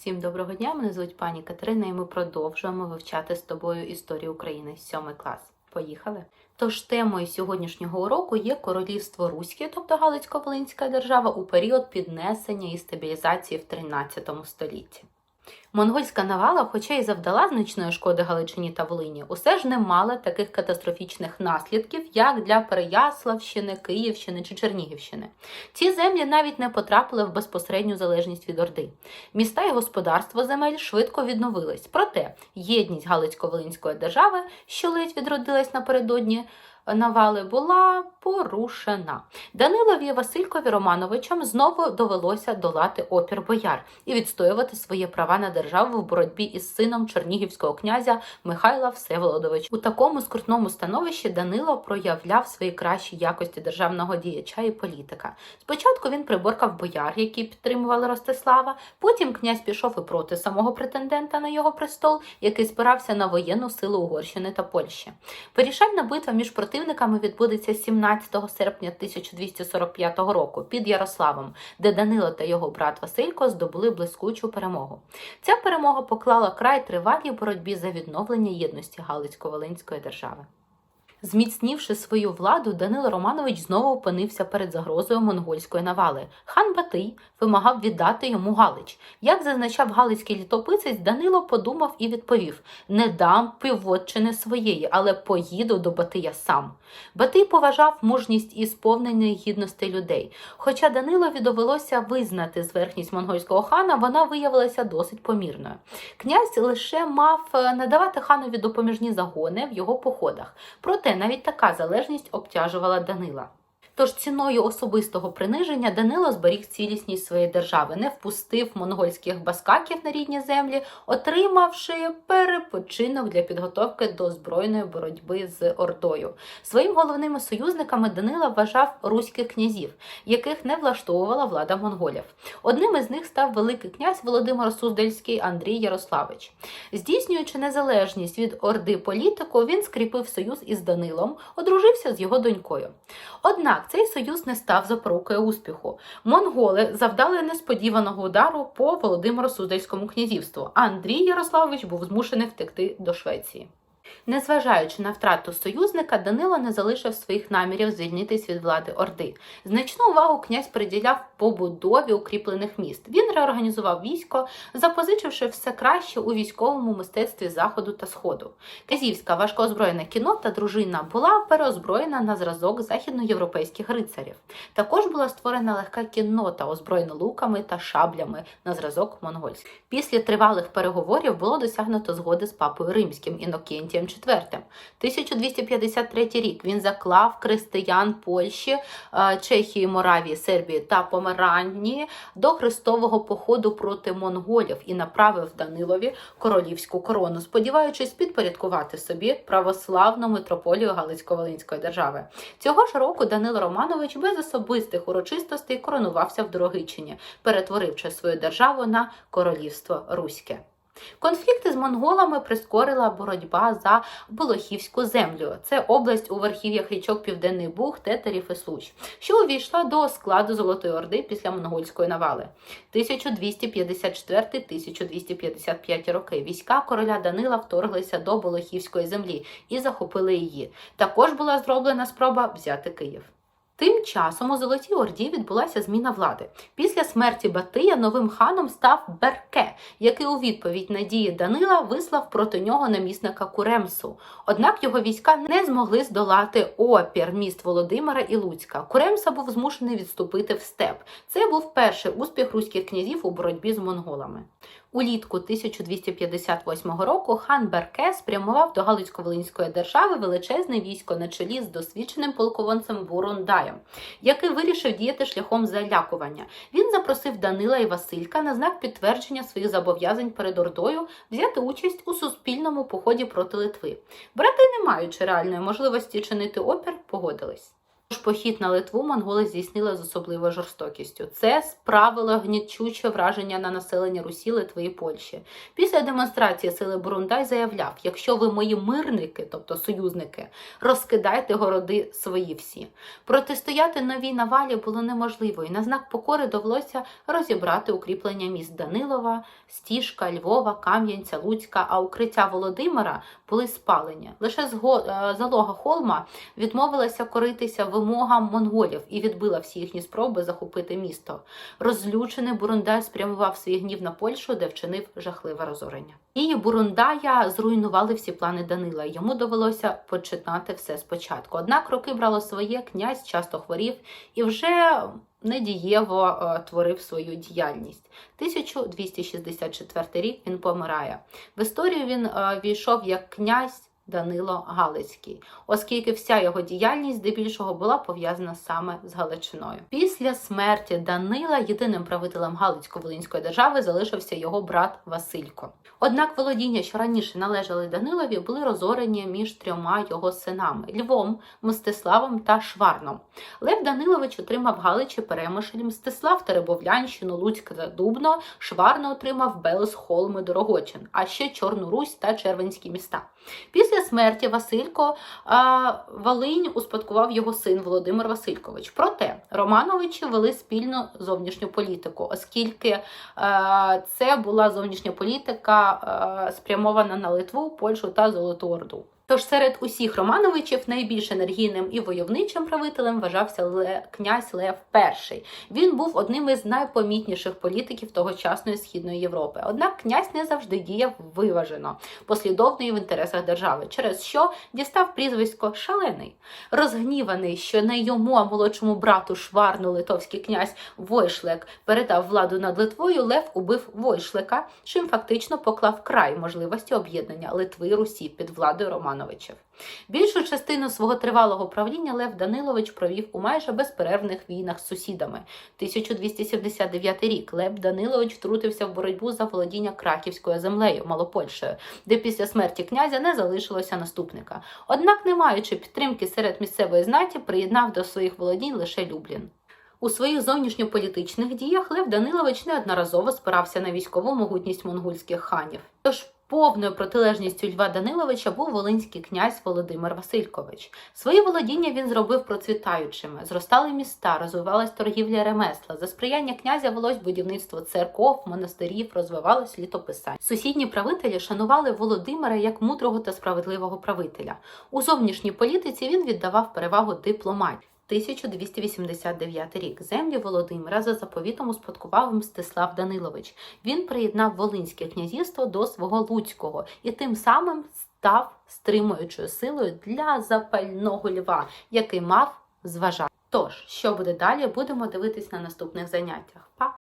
Всім доброго дня! Мене звуть пані Катерина, і ми продовжуємо вивчати з тобою історію України 7 клас. Поїхали! Тож темою сьогоднішнього уроку є королівство Руське, тобто Галицько-Волинська держава, у період піднесення і стабілізації в 13 столітті. Монгольська навала, хоча й завдала значної шкоди Галичині та Волині, усе ж не мала таких катастрофічних наслідків, як для Переяславщини, Київщини чи Чернігівщини. Ці землі навіть не потрапили в безпосередню залежність від Орди. Міста і господарство земель швидко відновились. Проте єдність Галицько-Волинської держави, що ледь відродилась напередодні навали, була порушена. Данилові Василькові Романовичам знову довелося долати опір бояр і відстоювати свої права на державу в боротьбі із сином чернігівського князя Михайла Всеволодовича. У такому скрутному становищі Данило проявляв свої кращі якості державного діяча і політика. Спочатку він приборкав бояр, які підтримували Ростислава. Потім князь пішов і проти самого претендента на його престол, який спирався на воєнну силу Угорщини та Польщі. Вирішальна битва між противниками відбудеться 17 серпня 1245 року під Ярославом, де Данило та його брат Василько здобули блискучу перемогу. Ця перемога поклала край тривалій боротьбі за відновлення єдності Галицько-Волинської держави. Зміцнівши свою владу, Данило Романович знову опинився перед загрозою монгольської навали. Хан Батий вимагав віддати йому Галич. Як зазначав галицький літописець, Данило подумав і відповів: не дам півводчини своєї, але поїду до Батия сам. Батий поважав мужність і сповненої гідності людей. Хоча Данилові довелося визнати зверхність монгольського хана, вона виявилася досить помірною. Князь лише мав е, надавати ханові допоміжні загони в його походах. Проте навіть така залежність обтяжувала Данила. Тож ціною особистого приниження Данило зберіг цілісність своєї держави, не впустив монгольських баскаків на рідні землі, отримавши перепочинок для підготовки до збройної боротьби з Ордою. Своїм головними союзниками Данила вважав руських князів, яких не влаштовувала влада монголів. Одним із них став великий князь Володимир Суздальський Андрій Ярославич. Здійснюючи незалежність від Орди політику, він скріпив союз із Данилом, одружився з його донькою. Однак цей союз не став запорукою успіху. Монголи завдали несподіваного удару по Володимиру Суздальському князівству, а Андрій Ярославович був змушений втекти до Швеції. Незважаючи на втрату союзника, Данило не залишив своїх намірів звільнитись від влади Орди. Значну увагу князь приділяв побудові укріплених міст. Він реорганізував військо, запозичивши все краще у військовому мистецтві заходу та сходу. Кazівська важкоозброєна кінота дружина була переозброєна на зразок західноєвропейських рицарів. Також була створена легка кіннота, озброєна луками та шаблями на зразок монгольських. Після тривалих переговорів було досягнуто згоди з папою римським Інокентієм IV. 1253 рік він заклав християн Польщі, е, Чехії, Моравії, Сербії та Померанії до хрестового походу проти монголів і направив Данилові королівську корону, сподіваючись підпорядкувати собі православну митрополію Галицько-Волинської держави. Цього ж року Данило Романович без особистих урочистостей коронувався в Дорогичині, перетворивши свою державу на королівство Руське. Конфлікти з монголами прискорила боротьба за Болохівську землю. Це область у верхів'ях річок Південний Буг, Тетерів і Случ, що увійшла до складу Золотої Орди після монголської навали. 1254-1255 роки війська короля Данила вторглися до Болохівської землі і захопили її. Також була зроблена спроба взяти Київ. Тим часом у Золотій Орді відбулася зміна влади. Після смерті Батия новим ханом став Берке, який у відповідь на дії Данила вислав проти нього намісника Куремсу. Однак його війська не змогли здолати опір міст Володимира і Луцька. Куремса був змушений відступити в степ. Це був перший успіх руських князів у боротьбі з монголами. Улітку 1258 року хан Берке спрямував до Галицько-Волинської держави величезне військо на чолі з досвідченим полководцем Бурундаєм, який вирішив діяти шляхом залякування. Він запросив Данила і Василька на знак підтвердження своїх зобов'язань перед Ордою взяти участь у суспільному поході проти Литви. Брати, не маючи реальної можливості чинити опір, погодились. Тож похід на Литву монголи здійснили з особливою жорстокістю. Це справило гнітюче враження на населення Русі, Литви і Польщі. Після демонстрації сили Бурундай заявляв: якщо ви мої мирники, тобто союзники, розкидайте городи свої всі. Протистояти новій навалі було неможливо, і на знак покори довелося розібрати укріплення міст Данилова, Стіжка, Львова, Кам'янця, Луцька, а укриття Володимира були спалені. Лише е, залога Холма відмовилася коритися вимогам монголів і відбила всі їхні спроби захопити місто. Розлючений Бурундай спрямував свій гнів на Польщу, де вчинив жахливе розорення. І Бурундая зруйнували всі плани Данила. Йому довелося починати все спочатку. Однак роки брало своє, князь часто хворів і вже недієво е, творив свою діяльність. 1264 рік він помирає. В історію він е, війшов як князь. Данило Галицький, оскільки вся його діяльність здебільшого була пов'язана саме з Галичиною. Після смерті Данила єдиним правителем Галицько-Волинської держави залишився його брат Василько. Однак володіння, що раніше належали Данилові, були розорені між трьома його синами Львом, Мстиславом та Шварном. Лев Данилович отримав Галичі Перемишль, Мстислав Теребовлянщину, Луцьк та Дубно, Шварно отримав Белес, Холми, Дорогочин, а ще Чорну Русь та Червенські міста. Після смерті Василько Волинь успадкував його син Володимир Василькович. Проте Романовичі вели спільну зовнішню політику, оскільки це була зовнішня політика спрямована на Литву, Польщу та Золоту Орду. Тож серед усіх Романовичів найбільш енергійним і войовничим правителем вважався Ле... князь Лев І. Він був одним із найпомітніших політиків тогочасної східної Європи. Однак князь не завжди діяв виважено, послідовно і в інтересах держави, через що дістав прізвисько шалений. Розгніваний, що не йому, а молодшому брату Шварну литовський князь Войшлек передав владу над Литвою, Лев убив Войшлека, чим фактично поклав край можливості об'єднання Литви і Русі під владою Романовичів. Більшу частину свого тривалого правління Лев Данилович провів у майже безперервних війнах з сусідами. 1279 рік Лев Данилович втрутився в боротьбу за володіння краківською землею Малопольщею, де після смерті князя не залишилося наступника. Однак, не маючи підтримки серед місцевої знаті, приєднав до своїх володінь лише Люблін. У своїх зовнішньополітичних діях Лев Данилович неодноразово спирався на військову могутність монгольських ханів. Тож повною протилежністю Льва Даниловича був волинський князь Володимир Василькович. Свої володіння він зробив процвітаючими. Зростали міста, розвивалась торгівля ремесла. За сприяння князя велось будівництво церков, монастирів, розвивалось літописання. Сусідні правителі шанували Володимира як мудрого та справедливого правителя. У зовнішній політиці він віддавав перевагу дипломатії. 1289 рік землі Володимира за заповітом успадкував Мстислав Данилович. Він приєднав Волинське князівство до свого Луцького і тим самим став стримуючою силою для запального льва, який мав зважати. Тож, що буде далі, будемо дивитись на наступних заняттях. Па!